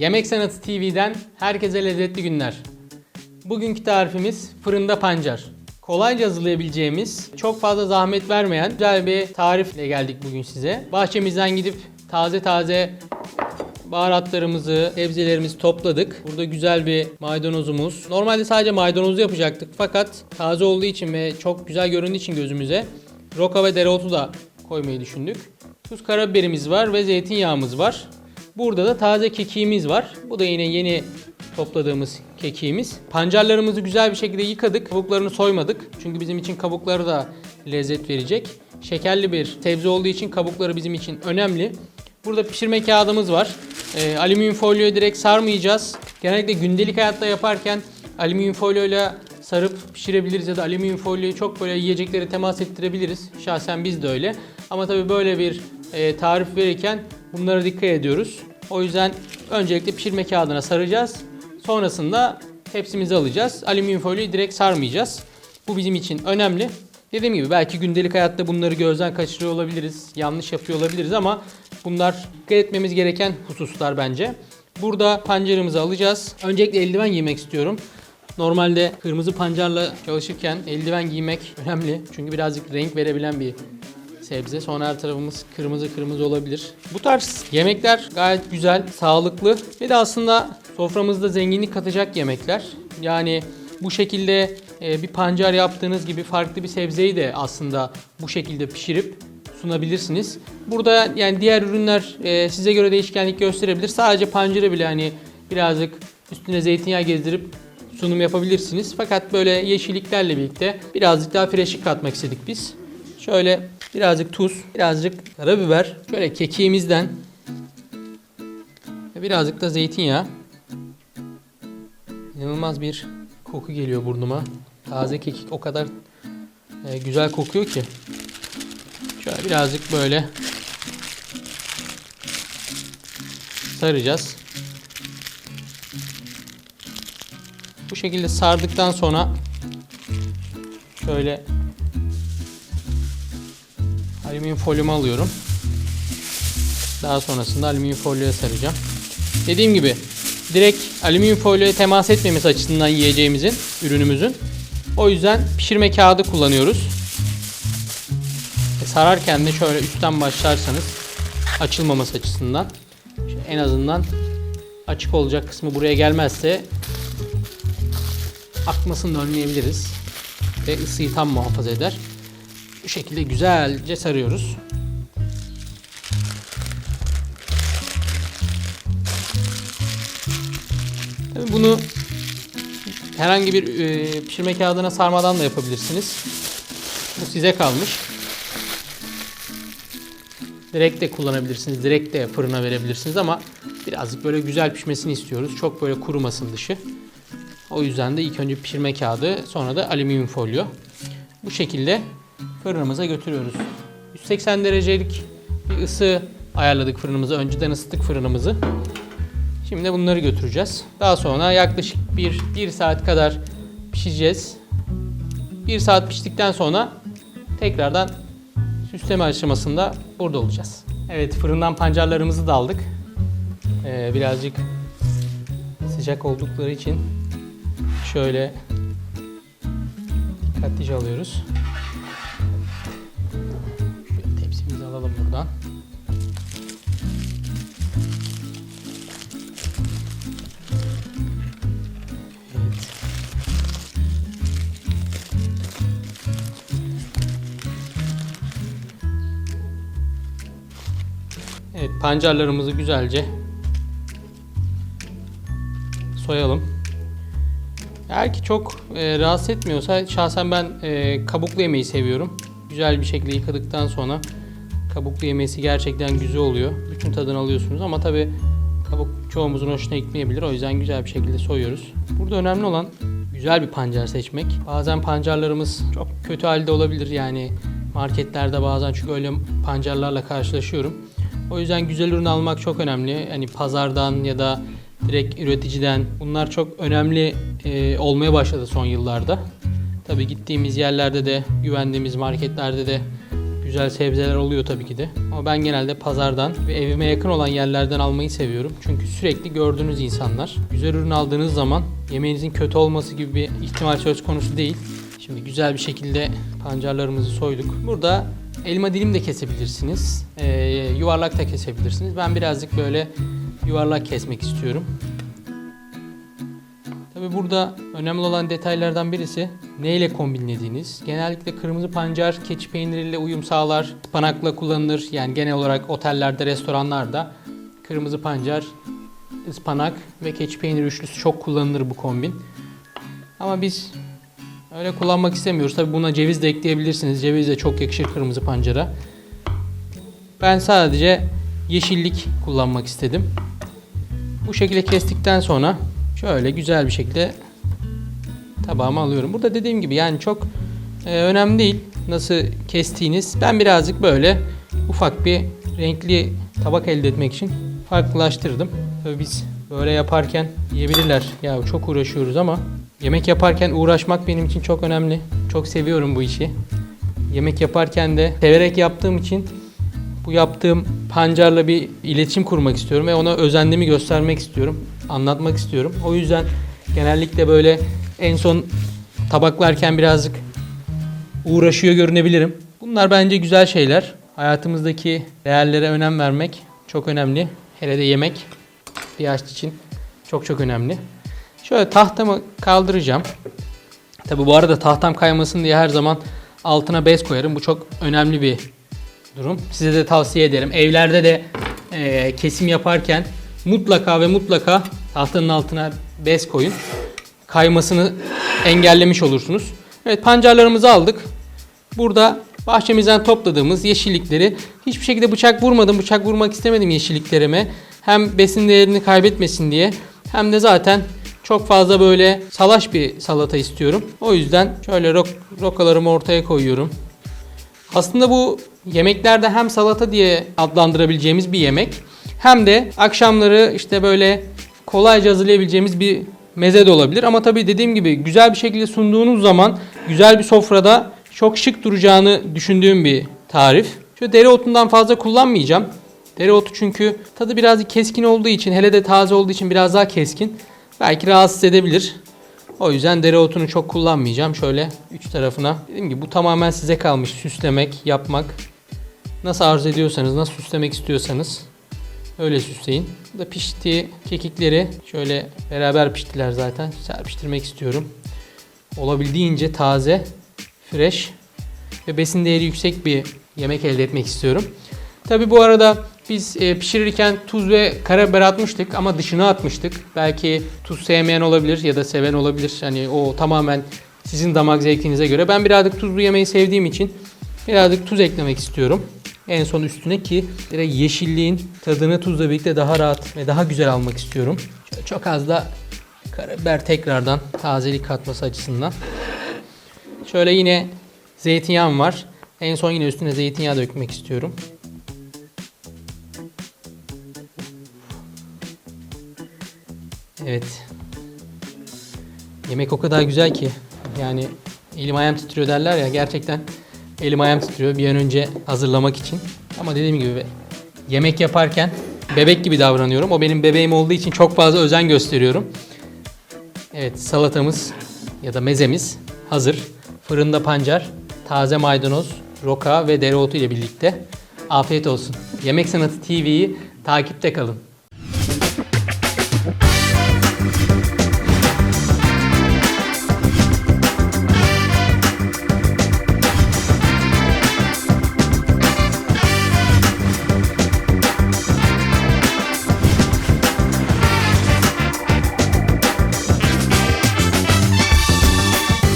Yemek Sanatı TV'den herkese lezzetli günler. Bugünkü tarifimiz fırında pancar. Kolayca hazırlayabileceğimiz, çok fazla zahmet vermeyen güzel bir tarifle geldik bugün size. Bahçemizden gidip taze taze baharatlarımızı, sebzelerimizi topladık. Burada güzel bir maydanozumuz. Normalde sadece maydanozu yapacaktık fakat taze olduğu için ve çok güzel göründüğü için gözümüze roka ve dereotu da koymayı düşündük. Tuz karabiberimiz var ve zeytinyağımız var. Burada da taze kekiğimiz var. Bu da yine yeni topladığımız kekiğimiz. Pancarlarımızı güzel bir şekilde yıkadık. Kabuklarını soymadık. Çünkü bizim için kabukları da lezzet verecek. Şekerli bir sebze olduğu için kabukları bizim için önemli. Burada pişirme kağıdımız var. Ee, alüminyum folyoya direkt sarmayacağız. Genellikle gündelik hayatta yaparken alüminyum folyoyla sarıp pişirebiliriz ya da alüminyum folyoyu çok böyle yiyeceklere temas ettirebiliriz. Şahsen biz de öyle. Ama tabii böyle bir e, tarif verirken bunlara dikkat ediyoruz. O yüzden öncelikle pişirme kağıdına saracağız. Sonrasında tepsimizi alacağız. Alüminyum folyoyu direkt sarmayacağız. Bu bizim için önemli. Dediğim gibi belki gündelik hayatta bunları gözden kaçırıyor olabiliriz. Yanlış yapıyor olabiliriz ama bunlar dikkat etmemiz gereken hususlar bence. Burada pancarımızı alacağız. Öncelikle eldiven giymek istiyorum. Normalde kırmızı pancarla çalışırken eldiven giymek önemli. Çünkü birazcık renk verebilen bir sebze. Sonra her tarafımız kırmızı kırmızı olabilir. Bu tarz yemekler gayet güzel, sağlıklı ve de aslında soframızda zenginlik katacak yemekler. Yani bu şekilde e, bir pancar yaptığınız gibi farklı bir sebzeyi de aslında bu şekilde pişirip sunabilirsiniz. Burada yani diğer ürünler e, size göre değişkenlik gösterebilir. Sadece pancarı bile hani birazcık üstüne zeytinyağı gezdirip sunum yapabilirsiniz. Fakat böyle yeşilliklerle birlikte birazcık daha freşlik katmak istedik biz. Şöyle birazcık tuz, birazcık karabiber, şöyle kekiğimizden ve birazcık da zeytinyağı. İnanılmaz bir koku geliyor burnuma. Taze kekik o kadar e, güzel kokuyor ki. Şöyle birazcık böyle saracağız. Bu şekilde sardıktan sonra şöyle alüminyum folyomu alıyorum. Daha sonrasında alüminyum folyoya saracağım. Dediğim gibi direkt alüminyum folyoya temas etmemesi açısından yiyeceğimizin, ürünümüzün. O yüzden pişirme kağıdı kullanıyoruz. E, sararken de şöyle üstten başlarsanız açılmaması açısından şöyle en azından açık olacak kısmı buraya gelmezse akmasını önleyebiliriz. Ve ısıyı tam muhafaza eder. Bu şekilde güzelce sarıyoruz. Tabii bunu herhangi bir e, pişirme kağıdına sarmadan da yapabilirsiniz. Bu size kalmış. Direkt de kullanabilirsiniz. Direkt de fırına verebilirsiniz ama birazcık böyle güzel pişmesini istiyoruz. Çok böyle kurumasın dışı. O yüzden de ilk önce pişirme kağıdı sonra da alüminyum folyo. Bu şekilde fırınımıza götürüyoruz. 180 derecelik bir ısı ayarladık fırınımıza. Önceden ısıttık fırınımızı. Şimdi bunları götüreceğiz. Daha sonra yaklaşık 1, 1 saat kadar pişireceğiz. 1 saat piştikten sonra tekrardan süsleme aşamasında burada olacağız. Evet fırından pancarlarımızı da aldık. Ee, birazcık sıcak oldukları için şöyle dikkatlice alıyoruz. Evet pancarlarımızı güzelce soyalım. Eğer ki çok e, rahatsız etmiyorsa şahsen ben e, kabuklu yemeği seviyorum. Güzel bir şekilde yıkadıktan sonra kabuklu yemesi gerçekten güzel oluyor. Bütün tadını alıyorsunuz ama tabi kabuk çoğumuzun hoşuna gitmeyebilir. O yüzden güzel bir şekilde soyuyoruz. Burada önemli olan güzel bir pancar seçmek. Bazen pancarlarımız çok kötü halde olabilir. Yani marketlerde bazen çünkü öyle pancarlarla karşılaşıyorum. O yüzden güzel ürün almak çok önemli. Hani pazardan ya da direkt üreticiden bunlar çok önemli e, olmaya başladı son yıllarda. Tabii gittiğimiz yerlerde de güvendiğimiz marketlerde de güzel sebzeler oluyor tabii ki de. Ama ben genelde pazardan ve evime yakın olan yerlerden almayı seviyorum. Çünkü sürekli gördüğünüz insanlar. Güzel ürün aldığınız zaman yemeğinizin kötü olması gibi bir ihtimal söz konusu değil. Şimdi güzel bir şekilde pancarlarımızı soyduk. Burada elma dilim de kesebilirsiniz. Ee, yuvarlak da kesebilirsiniz. Ben birazcık böyle yuvarlak kesmek istiyorum. Tabi burada önemli olan detaylardan birisi neyle kombinlediğiniz. Genellikle kırmızı pancar keçi peyniriyle uyum sağlar. Ispanakla kullanılır. Yani genel olarak otellerde, restoranlarda kırmızı pancar, ıspanak ve keçi peyniri üçlüsü çok kullanılır bu kombin. Ama biz öyle kullanmak istemiyoruz. Tabi buna ceviz de ekleyebilirsiniz. Ceviz de çok yakışır kırmızı pancara. Ben sadece yeşillik kullanmak istedim. Bu şekilde kestikten sonra şöyle güzel bir şekilde tabağıma alıyorum. Burada dediğim gibi yani çok e, önemli değil nasıl kestiğiniz. Ben birazcık böyle ufak bir renkli tabak elde etmek için farklılaştırdım. Tabii biz böyle yaparken yiyebilirler. Ya çok uğraşıyoruz ama yemek yaparken uğraşmak benim için çok önemli. Çok seviyorum bu işi. Yemek yaparken de severek yaptığım için bu yaptığım pancarla bir iletişim kurmak istiyorum ve ona özendiğimi göstermek istiyorum. Anlatmak istiyorum. O yüzden genellikle böyle en son tabaklarken birazcık uğraşıyor görünebilirim. Bunlar bence güzel şeyler. Hayatımızdaki değerlere önem vermek çok önemli. Hele de yemek bir aşçı için çok çok önemli. Şöyle tahtamı kaldıracağım. Tabi bu arada tahtam kaymasın diye her zaman altına bez koyarım. Bu çok önemli bir durum. Size de tavsiye ederim. Evlerde de e, kesim yaparken mutlaka ve mutlaka tahtanın altına bez koyun. Kaymasını engellemiş olursunuz. Evet pancarlarımızı aldık. Burada bahçemizden topladığımız yeşillikleri hiçbir şekilde bıçak vurmadım. Bıçak vurmak istemedim yeşilliklerime. Hem besin değerini kaybetmesin diye hem de zaten çok fazla böyle salaş bir salata istiyorum. O yüzden şöyle rok, rokalarımı ortaya koyuyorum. Aslında bu yemeklerde hem salata diye adlandırabileceğimiz bir yemek hem de akşamları işte böyle kolayca hazırlayabileceğimiz bir meze de olabilir. Ama tabii dediğim gibi güzel bir şekilde sunduğunuz zaman güzel bir sofrada çok şık duracağını düşündüğüm bir tarif. Şu dereotundan fazla kullanmayacağım. Dereotu çünkü tadı birazcık keskin olduğu için hele de taze olduğu için biraz daha keskin. Belki rahatsız edebilir. O yüzden dereotunu çok kullanmayacağım. Şöyle üç tarafına. Dediğim gibi bu tamamen size kalmış. Süslemek, yapmak. Nasıl arzu ediyorsanız, nasıl süslemek istiyorsanız öyle süsleyin. Burada piştiği kekikleri şöyle beraber piştiler zaten. Serpiştirmek istiyorum. Olabildiğince taze, fresh ve besin değeri yüksek bir yemek elde etmek istiyorum. Tabi bu arada biz e, pişirirken tuz ve karabiber atmıştık ama dışına atmıştık. Belki tuz sevmeyen olabilir ya da seven olabilir. Hani o tamamen sizin damak zevkinize göre. Ben birazcık tuzlu yemeği sevdiğim için birazcık tuz eklemek istiyorum. En son üstüne ki yeşilliğin tadını tuzla birlikte daha rahat ve daha güzel almak istiyorum. Çok az da karabiber tekrardan tazelik katması açısından. Şöyle yine zeytinyağım var. En son yine üstüne zeytinyağı dökmek istiyorum. Evet. Yemek o kadar güzel ki. Yani elim ayağım titriyor derler ya. Gerçekten elim ayağım titriyor bir an önce hazırlamak için. Ama dediğim gibi yemek yaparken bebek gibi davranıyorum. O benim bebeğim olduğu için çok fazla özen gösteriyorum. Evet salatamız ya da mezemiz hazır. Fırında pancar, taze maydanoz, roka ve dereotu ile birlikte. Afiyet olsun. Yemek Sanatı TV'yi takipte kalın.